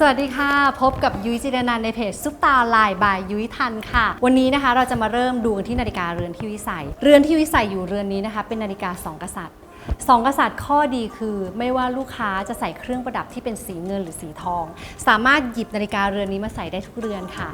สวัสดีค่ะ พบกับยุ้ยจิรนันท์ในเพจซุปตาไลน์บายยุ้ยทันค่ะ วันนี้นะคะเราจะมาเริ่มดูที่นาฬิกาเรือนที่วิสัย เรือนที่วิสัยอยู่เรือนนี้นะคะ เป็นนาฬิกาสองกษัตริย์สองกษัตริย์ข้อดีคือ ไม่ว่าลูกค้าจะใส่เครื่องประดับที่เป็นสีเงินหรือสีทอง สามารถหยิบนาฬิกาเรือนนี้มาใส่ได้ทุกเรือนค่ะ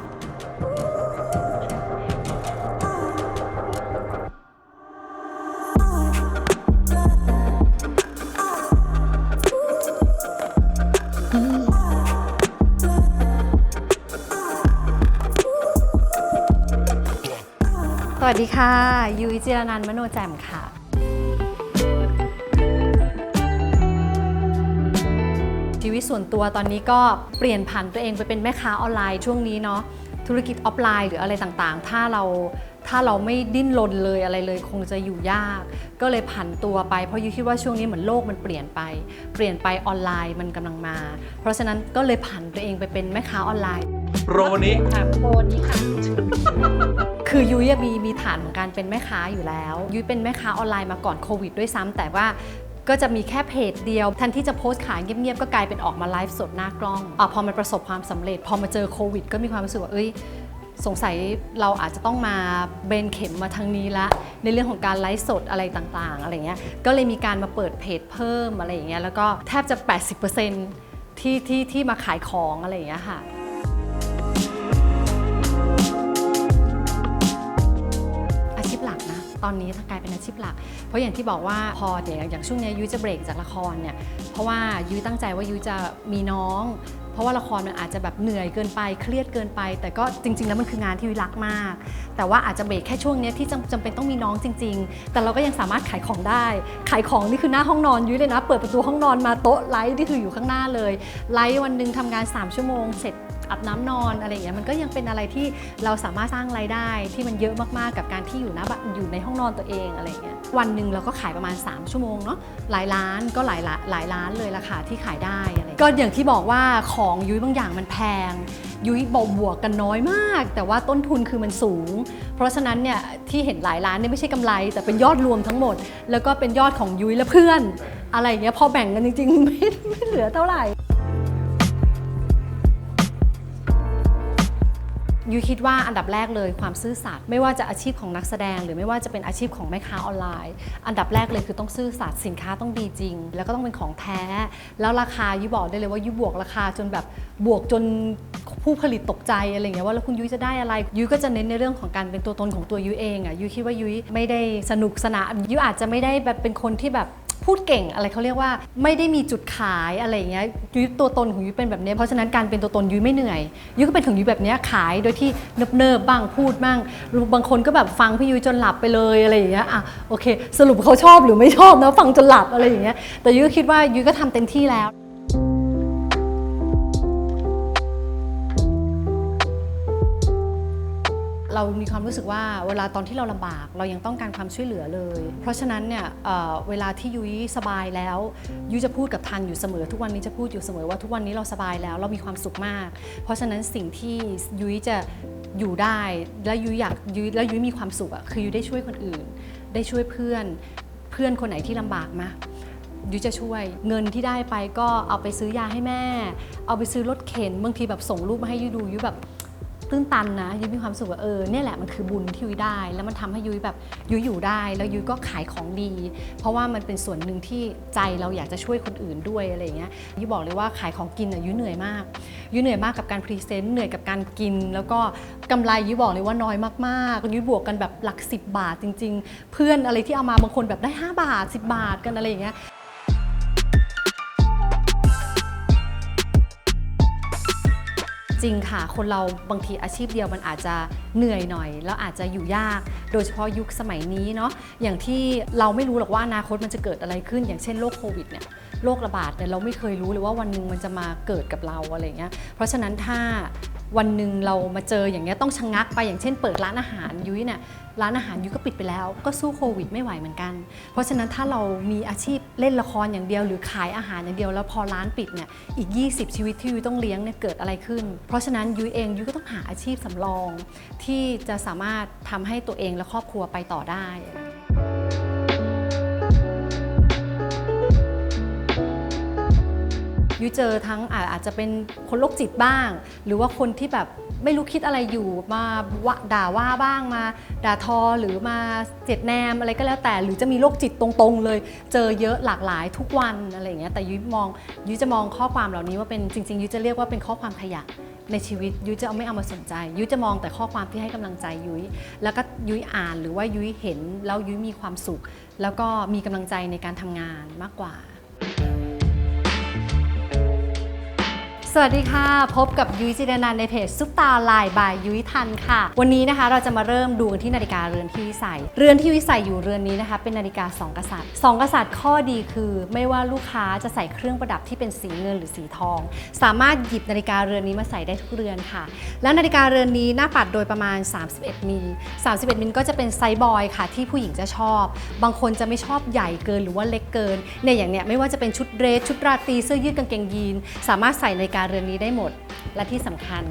วัสดีค่ะ ยุ้ยจิรนันท์มโนแจ่มค่ะ ชีวิตส่วนตัวตอนนี้ก็เปลี่ยนผันตัวเองไปเป็นแม่ค้าออนไลน์ช่วงนี้เนาะธุรกิจออฟไลน์หรืออะไรต่างๆ ถ้าเราถ้าเราไม่ดิ้นรนเลยอะไรเลยคงจะอยู่ยาก ก็เลยผันตัวไปเพราะยุ้ยคิดว่าช่วงนี้เหมือนโลกมันเปลี่ยนไป เปลี่ยนไปออนไลน์มันกำลังมา เพราะฉะนั้นก็เลยผันตัวเองไปเป็นแม่ค้าออนไลน์ โปรวันนี้ค่ะโปรนี้ค่ะ คือยุ้ยมีมีฐานของการเป็นแม่ค้าอยู่แล้ว ยุ้ยเป็นแม่ค้าออนไลน์มาก่อนโควิดด้วยซ้ำแต่ว่าก็จะมีแค่เพจเดียวแทันที่จะโพสต์ขายเงียบๆ ก็กลายเป็นออกมาไลฟ์สดหน้ากล้องอะพอมันประสบความสำเร็จ พอมาเจอโควิด ก็มีความรู้สึกว่าเอ้ยสงสัยเราอาจจะต้องมาเบนเข็มมาทางนี้ละ ในเรื่องของการไลฟ์สดอะไรต่างๆอะไรเงี้ยก็เลยมีการมาเปิดเพจเพิ่มอะไรอย่างเงี้ยแล้วก็แทบจะ 80%ที่ที่ที่มาขายของอะไรอย่างเงี้ยค่ะ ตอนนี้กลายเป็นอาชีพหลัก เพราะอย่างที่บอกว่าพอเดี๋ยวอย่างช่วงนี้ยุ้ยจะเบรกจากละครเนี่ยเพราะว่ายุ้ยตั้งใจว่ายุ้ยจะมีน้อง เพราะว่าละครมันอาจจะแบบเหนื่อยเกินไปเครียดเกินไป แต่ก็จริง ๆ แล้วมันคืองานที่ยุ้ยรักมาก แต่ว่าอาจจะเบรกแค่ช่วงนี้ที่จำจำเป็นต้องมีน้องจริง ๆ แต่เราก็ยังสามารถขายของได้ ขายของนี่คือหน้าห้องนอนยุ้ยเลยนะ เปิดประตูห้องนอนมาโต๊ะไลฟ์ที่คืออยู่ข้างหน้าเลยไลฟ์วันหนึ่งทำงาน 3 ชั่วโมงเสร็จ อาบน้ำนอนอะไรอย่างเงี้ยมันก็ยังเป็นอะไรที่เราสามารถสร้างรายได้ที่มันเยอะมากๆกับการที่อยู่น้าบ้านอยู่ในห้องนอนตัวเองอะไรอย่างเงี้ยวันหนึ่งเราก็ขายประมาณ 3 ชั่วโมงเนาะหลายล้านก็หลายหลายล้านเลยราคาที่ขายได้อะไรก็อย่างที่บอกว่าของยุ้ยบางอย่างมันแพง ยุ้ยบอกบวกกันน้อยมาก แต่ว่าต้นทุนคือมันสูง เพราะฉะนั้นเนี่ยที่เห็นหลายล้านเนี่ยไม่ใช่กำไร แต่เป็นยอดรวมทั้งหมด แล้วก็เป็นยอดของยุ้ยและเพื่อน อะไรเงี้ยพอแบ่งกันจริงๆไม่ไม่เหลือเท่าไหร่ ยูคิดว่าอันดับแรกเลยความซื่อสัตย์ไม่ว่าจะอาชีพของนักแสดง หรือไม่ว่าจะเป็นอาชีพของแม่ค้าออนไลน์ อันดับแรกเลยคือต้องซื่อสัตย์สินค้าต้องดีจริง แล้วก็ต้องเป็นของแท้ แล้วราคายุบอกได้เลยว่ายุบวกราคาจนแบบบวกจนผู้ผลิตตกใจอะไรอย่างเงี้ยว่าแล้วคุณยุ้ยจะได้อะไรยุ้ยก็จะเน้นในเรื่องของการเป็นตัวตนของตัวยุ้ยเองอะยุ้ยคิดว่ายุ้ยไม่ได้สนุกสนานยุ้ยอาจจะไม่ได้แบบเป็นคนที่แบบ พูดเก่งอะไรเขาเรียกว่า ไม่ได้มีจุดขายอะไรอย่างเงี้ยยุ้ยตัวตนของยุ้ยเป็นแบบเนี้ยเพราะฉะนั้นการเป็นตัวตนยุ้ยไม่เหนื่อยยุ้ยก็เป็นถึงยุ้ยแบบเนี้ยขายโดยที่เนิบๆบ้างพูดบ้างบางคนก็แบบฟังพี่ยุ้ยจนหลับไปเลยอะไรอย่างเงี้ยอะโอเค สรุปเขาชอบหรือไม่ชอบนะฟังจนหลับอะไรอย่างเงี้ยแต่ยุ้ยก็คิดว่ายุ้ยก็ทำเต็มที่แล้ว เรามีความรู้สึกว่าเวลาตอนที่เราลำบาก เรายังต้องการความช่วยเหลือเลย เพราะฉะนั้นเนี่ยเอ่อเวลาที่ยุ้ยสบายแล้วยุ้ยจะพูดกับทันอยู่เสมอ ทุกวันนี้จะพูดอยู่เสมอว่าทุกวันนี้เราสบายแล้วเรามีความสุขมาก เพราะฉะนั้นสิ่งที่ยุ้ยจะอยู่ได้ และยุ้ยอยากยุ้ยและยุ้ยมีความสุขอะคือยุ้ยได้ช่วยคนอื่น ได้ช่วยเพื่อนเพื่อนคนไหนที่ลำบากมายุ้ยจะช่วย เงินที่ได้ไปก็เอาไปซื้อยาให้แม่ เอาไปซื้อรถเข็นบางทีแบบส่งรูปมาให้ยุ้ยดูยุ้ยแบบ ตื้นตันนะยุ้ยมีความสึกว่าเออเนี่ยแหละมันคือบุญที่ยุ้ยได้ แล้วมันทำให้ยุ้ยแบบยุ้ยอยู่ได้ แล้วยุ้ยก็ขายของดี เพราะว่ามันเป็นส่วนหนึ่งที่ใจเราอยากจะช่วยคนอื่นด้วยอะไรเงี้ยยุ้ยบอกเลยว่าขายของกินอะยุ้ยเหนื่อยมากยุ้ยเหนื่อยมากกับการพรีเซนต์เหนื่อยกับการกิน แล้วก็กำไรยุ้ยบอกเลยว่าน้อยมากๆยุ้ยบวกกันแบบหลัก 10 บาทจริง ๆ เพื่อนอะไรที่เอามาบางคนแบบได้ 5 บาท 10 บาทกันอะไรอย่างเงี้ย จริงค่ะ คนเราบางทีอาชีพเดียวมันอาจจะเหนื่อยหน่อย แล้วอาจจะอยู่ยาก โดยเฉพาะยุคสมัยนี้เนาะอย่างที่เราไม่รู้หรอกว่าอนาคตมันจะเกิดอะไรขึ้น อย่างเช่นโรคโควิดเนี่ยโรคระบาดเนี่ยเราไม่เคยรู้เลยว่าวันหนึ่งมันจะมาเกิดกับเราอะไรเงี้ยเพราะฉะนั้นถ้า วันหนึ่งเรามาเจออย่างเงี้ยต้องชะงักไปอย่างเช่นเปิดร้านอาหารยุ้ยเนี่ยร้านอาหารยุ้ยก็ปิดไปแล้ว ก็สู้โควิดไม่ไหวเหมือนกัน เพราะฉะนั้นถ้าเรามีอาชีพเล่นละครอย่างเดียว หรือขายอาหารอย่างเดียวแล้วพอร้านปิดเนี่ยอีก 20 ชีวิตที่ยุ้ยต้องเลี้ยงเนี่ยเกิดอะไรขึ้น เพราะฉะนั้นยุ้ยเองยุ้ยก็ต้องหาอาชีพสำรอง ที่จะสามารถทำให้ตัวเองและครอบครัวไปต่อได้ ยุ้ยเจอทั้งอาจจะเป็นคนโรคจิตบ้าง หรือว่าคนที่แบบไม่รู้คิดอะไรอยู่มาวด่าว่าบ้างมา ด่าทอหรือมาเจ็ดแนมอะไรก็แล้วแต่ หรือจะมีโรคจิตตรงๆ เลย เจอเยอะหลากหลายทุกวันอะไรอย่างเงี้ยแต่ยุ้ยมองยุ้ยจะมองข้อความเหล่านี้ว่าเป็นจริงๆยุ้ยจะเรียกว่าเป็นข้อความขยะในชีวิตยุ้ยจะเอาไม่เอามาสนใจ ยุ้ยจะมองแต่ข้อความที่ให้กำลังใจยุ้ยแล้วก็ยุ้ยอ่านหรือว่ายุ้ยเห็นแล้วยุ้ยมีความสุข แล้วก็มีกำลังใจในการทำงานมากกว่า สวัสดีค่ะ พบกับยุ้ยจิรนันท์ในเพจซุปตาไลน์บายยุ้ยทันค่ะ วันนี้นะคะเราจะมาเริ่มดูกันที่นาฬิกาเรือนที่วิสัยเรือนที่วิสัยอยู่เรือนนี้นะคะ เป็นนาฬิกาสองกษัตริย์สองกษัตริย์ข้อดีคือ ไม่ว่าลูกค้าจะใส่เครื่องประดับที่เป็นสีเงินหรือสีทอง สามารถหยิบนาฬิกาเรือนนี้มาใส่ได้ทุกเรือนค่ะ และนาฬิกาเรือนนี้หน้าปัดโดยประมาณ 31 มิล 31 มิลก็จะเป็นไซส์บอยค่ะ ที่ผู้หญิงจะชอบ บางคนจะไม่ชอบใหญ่เกินหรือว่าเล็กเกินเนี่ยอย่างเนี้ยไม่ว่าจะเป็นชุดเดรสชุดราตรีเสื้อยืดกางเกงยีนสามารถใส่นาฬิกาเรือนนี้ได้หมด และที่สำคัญ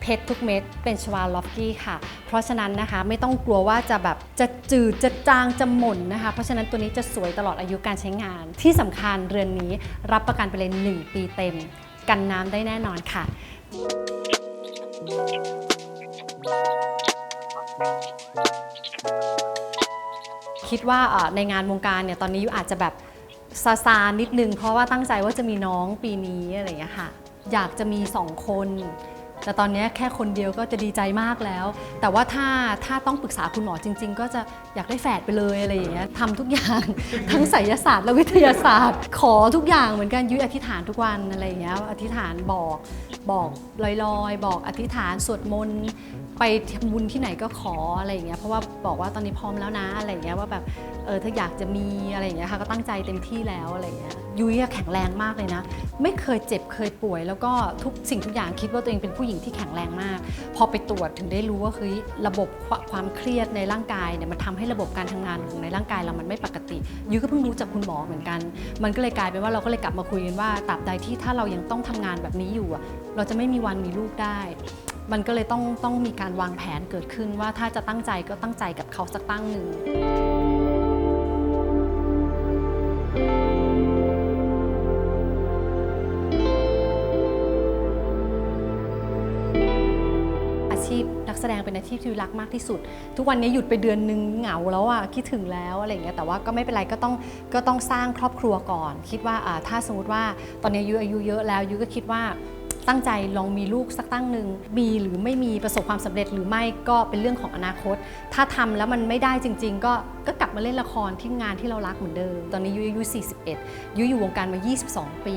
เพชรทุกเม็ดเป็นชวาล็อกกี้ค่ะ เพราะฉะนั้นนะคะไม่ต้องกลัวว่าจะแบบจะจืดจะจางจะหม่นนะคะ เพราะฉะนั้นตัวนี้จะสวยตลอดอายุการใช้งาน ที่สำคัญเรือนนี้รับประกันไปเลย1 ปีเต็ม กันน้ำได้แน่นอนค่ะ คิดว่าในงานวงการเนี่ยตอนนี้ยุอาจจะแบบซาซานิดนึง เพราะว่าตั้งใจว่าจะมีน้องปีนี้อะไรอย่างเงี้ยค่ะ อยากจะมีสองคน แต่ตอนนี้แค่คนเดียวก็จะดีใจมากแล้ว แต่ว่าถ้าถ้าต้องปรึกษาคุณหมอจริง ๆ ก็จะอยากได้แฝดไปเลยอะไรอย่างเงี้ยทำทุกอย่าง ทั้งไสยศาสตร์และวิทยาศาสตร์ ขอทุกอย่างเหมือนกันยุ้ยอธิษฐานทุกวันอะไรอย่างเงี้ยอธิษฐานบอกบอกลอยๆ บอกอธิษฐานสวดมนต์ ไปทำบุญที่ไหนก็ขออะไรอย่างเงี้ยเพราะว่าบอกว่าตอนนี้พร้อมแล้วนะอะไรอย่างเงี้ยว่าแบบเออถ้าอยากจะมีอะไรอย่างเงี้ยค่ะก็ตั้งใจเต็มที่แล้วอะไรอย่างเงี้ยยุ้ยแข็งแรงมากเลยนะ ไม่เคยเจ็บเคยป่วย แล้วก็ทุกสิ่งทุกอย่างคิดว่าตัวเองเป็นผู้หญิงที่แข็งแรงมาก พอไปตรวจถึงได้รู้ว่าเฮ้ยระบบความเครียดในร่างกายเนี่ยมันทำให้ระบบการทำงานของในร่างกายเรามันไม่ปกติ ยุ้ยก็เพิ่งรู้จากคุณหมอเหมือนกัน มันก็เลยกลายเป็นว่าเราก็เลยกลับมาคุยกันว่าตราบใดที่ถ้าเรายังต้องทำงานแบบนี้อยู่เราจะไม่มีวันมีลูกได้ มันก็เลยต้องต้องมีการวางแผนเกิดขึ้นว่าถ้าจะตั้งใจก็ตั้งใจกับเขาสักตั้งหนึ่งอาชีพนักแสดงเป็นอาชีพที่รักมากที่สุด ทุกวันนี้หยุดไปเดือนนึงเหงาแล้วอะคิดถึงแล้วอะไรอย่างเงี้ยแต่ว่าก็ไม่เป็นไรก็ต้องก็ต้องสร้างครอบครัวก่อน คิดว่าอ่าถ้าสมมติว่าตอนนี้อายุอายุเยอะแล้วยุก็คิดว่า ตั้งใจลองมีลูกสักตั้งหนึ่งมีหรือไม่มีประสบความสำเร็จหรือไม่ก็เป็นเรื่องของอนาคต ถ้าทำแล้วมันไม่ได้จริง ๆ ก็ก็กลับมาเล่นละครที่งานที่เรารักเหมือนเดิม ตอนนี้ยุ้ยอายุ 41 ยุ้ยอยู่วงการมา 22 ปี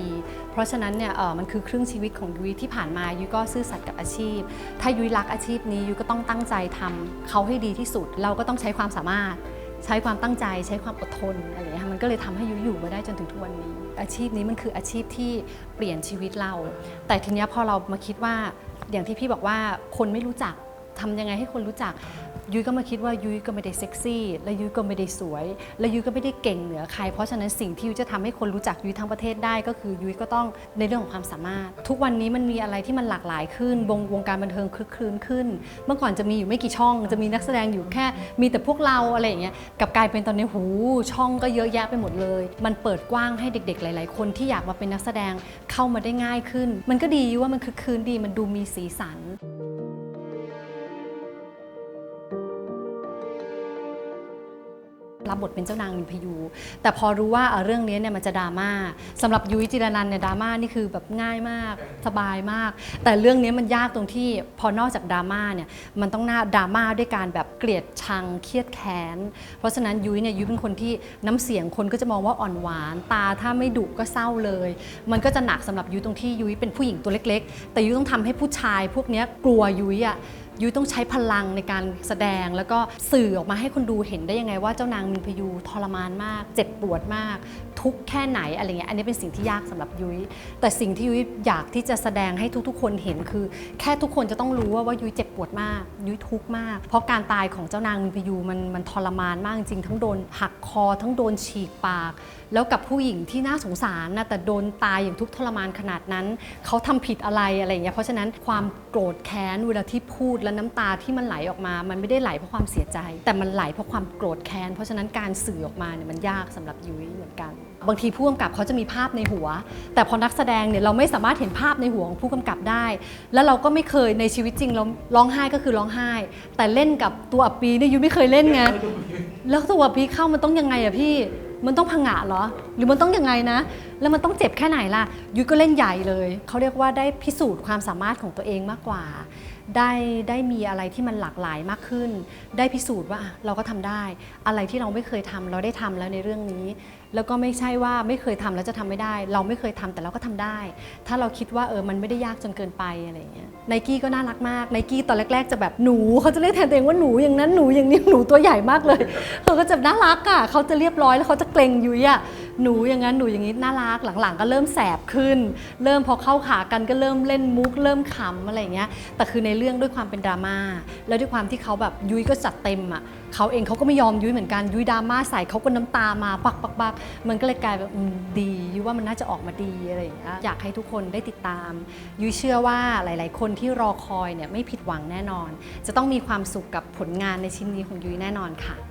เพราะฉะนั้นเนี่ยเออมันคือครึ่งชีวิตของยุ้ยที่ผ่านมายุ้ยก็ซื่อสัตย์กับอาชีพ ถ้ายุ้ยรักอาชีพนี้ยุ้ยก็ต้องตั้งใจทำเขาให้ดีที่สุด เราก็ต้องใช้ความสามารถ ใช้ความตั้งใจใช้ความอดทนอะไรอย่างเงี้ยมันก็เลยทำให้ยุยอยู่มาได้จนถึงทุกวันนี้ อาชีพนี้มันคืออาชีพที่เปลี่ยนชีวิตเรา แต่ทีนี้พอเรามาคิดว่าอย่างที่พี่บอกว่าคนไม่รู้จักทำยังไงให้คนรู้จัก ยุ้ยก็มาคิดว่ายุ้ยก็ไม่ได้เซ็กซี่ และยุ้ยก็ไม่ได้สวย และยุ้ยก็ไม่ได้เก่งเหนือใคร เพราะฉะนั้นสิ่งที่ยุ้ยจะทำให้คนรู้จักยุ้ยทั้งประเทศได้ก็คือยุ้ยก็ต้องในเรื่องของความสามารถ ทุกวันนี้มันมีอะไรที่มันหลากหลายขึ้นวงวงการบันเทิงคลึกคลื้นขึ้น เมื่อก่อนจะมีอยู่ไม่กี่ช่อง จะมีนักแสดงอยู่แค่ มีแต่พวกเราอะไรอย่างเงี้ยกับกลายเป็นตอนนี้หูช่องก็เยอะแยะไปหมดเลย มันเปิดกว้างให้เด็ก ๆ หลาย ๆ คนที่อยากมาเป็นนักแสดงเข้ามาได้ง่ายขึ้น มันก็ดีว่ามันคือคืนดีมันดูมีสีสัน รับบทเป็นเจ้านางมินพยู แต่พอรู้ว่าเรื่องนี้เนี่ยมันจะดราม่าสำหรับยุ้ยจิรนันเนี่ยดราม่านี่คือแบบง่ายมากสบายมาก แต่เรื่องนี้มันยากตรงที่พอนอกจากดราม่าเนี่ยมันต้องหน้าดราม่าด้วยการแบบเกลียดชังเครียดแค้น เพราะฉะนั้นยุ้ยเนี่ยยุ้ยเป็นคนที่น้ำเสียงคนก็จะมองว่าอ่อนหวาน ตาถ้าไม่ดุก็เศร้าเลย มันก็จะหนักสำหรับยุ้ยตรงที่ยุ้ยเป็นผู้หญิงตัวเล็ก ๆ แต่ยุ้ยต้องทำให้ผู้ชายพวกนี้กลัวยุ้ยอะ ยุ้ยต้องใช้พลังในการแสดง แล้วก็สื่อออกมาให้คนดูเห็นได้ยังไง ว่าเจ้านางมินพยูทรมานมาก เจ็บปวดมาก ทุกข์แค่ไหนอะไรเงี้ยอันนี้เป็นสิ่งที่ยากสำหรับยุ้ยแต่สิ่งที่ยุ้ยอยากที่จะแสดงให้ทุกๆ คนเห็นคือ แค่ทุกคนจะต้องรู้ว่าว่ายุ้ยเจ็บปวดมาก ยุ้ยทุกข์มาก เพราะการตายของเจ้านางมินพยูมันมันทรมานมากจริงๆทั้งโดนหักคอทั้งโดนฉีกปาก แล้วกับผู้หญิงที่น่าสงสารนะแต่โดนตายอย่างทุกข์ทรมานขนาดนั้น เขาทำผิดอะไรอะไรเงี้ยเพราะฉะนั้นความโกรธแค้นเวลาที่พูดและน้ำตาที่มันไหลออกมา มันไม่ได้ไหลเพราะความเสียใจ แต่มันไหลเพราะความโกรธแค้น เพราะฉะนั้นการสื่อออกมาเนี่ยมันยากสำหรับยุ้ยเหมือนกัน บางทีผู้กำกับเขาจะมีภาพในหัว แต่พอนักแสดงเนี่ยเราไม่สามารถเห็นภาพในหัวของผู้กำกับได้ แล้วเราก็ไม่เคยในชีวิตจริงเราร้องไห้ก็คือร้องไห้ แต่เล่นกับตัวอับปีเนี่ยยุ้ยไม่เคยเล่นไงแล้วตัวอับปีเข้ามันต้องยังไงอะพี่มันต้องพังงะเหรอ หรือมันต้องยังไงนะ แล้วมันต้องเจ็บแค่ไหนล่ะ ยุ้ยก็เล่นใหญ่เลย เขาเรียกว่าได้พิสูจน์ความสามารถของตัวเองมากกว่า ได้ได้มีอะไรที่มันหลากหลายมากขึ้น ได้พิสูจน์ว่าเราก็ทำได้ อะไรที่เราไม่เคยทำเราได้ทำแล้วในเรื่องนี้ แล้วก็ไม่ใช่ว่าไม่เคยทำแล้วจะทำไม่ได้ เราไม่เคยทำแต่เราก็ทำได้ ถ้าเราคิดว่าเออมันไม่ได้ยากจนเกินไปอะไรอย่างเงี้ยไนกี้ก็น่ารักมากไนกี้ตอนแรก ๆ จะแบบหนูเขาจะเรียกแทนตัวเองว่าหนูอย่างนั้นหนูอย่างนี้หนูตัวใหญ่มากเลยเขาก็จะน่ารักอะเขาจะเรียบร้อยแล้วเขาจะเกรงยุ้ยอะ หนูอย่างนั้นหนูอย่างนี้น่ารักหลังๆ ก็เริ่มแสบขึ้น เริ่มพอเข้าขากันก็เริ่มเล่นมุก เริ่มขำอะไรอย่างเงี้ยแต่คือในเรื่องด้วยความเป็นดราม่าแล้วด้วยความที่เขาแบบยุ้ยก็จัดเต็มอะเขาเองเขาก็ไม่ยอมยุ้ยเหมือนกันยุ้ยดราม่าใส่เขาก็น้ำตามาปักปักปักมันก็เลยกลายแบบดียุ้ยว่ามันน่าจะออกมาดีอะไรอย่างเงี้ยอยากให้ทุกคนได้ติดตาม ยุ้ยเชื่อว่าหลาย ๆ คนที่รอคอยเนี่ยไม่ผิดหวังแน่นอน จะต้องมีความสุขกับผลงานในชิ้นนี้ของยุ้ยแน่นอนค่ะ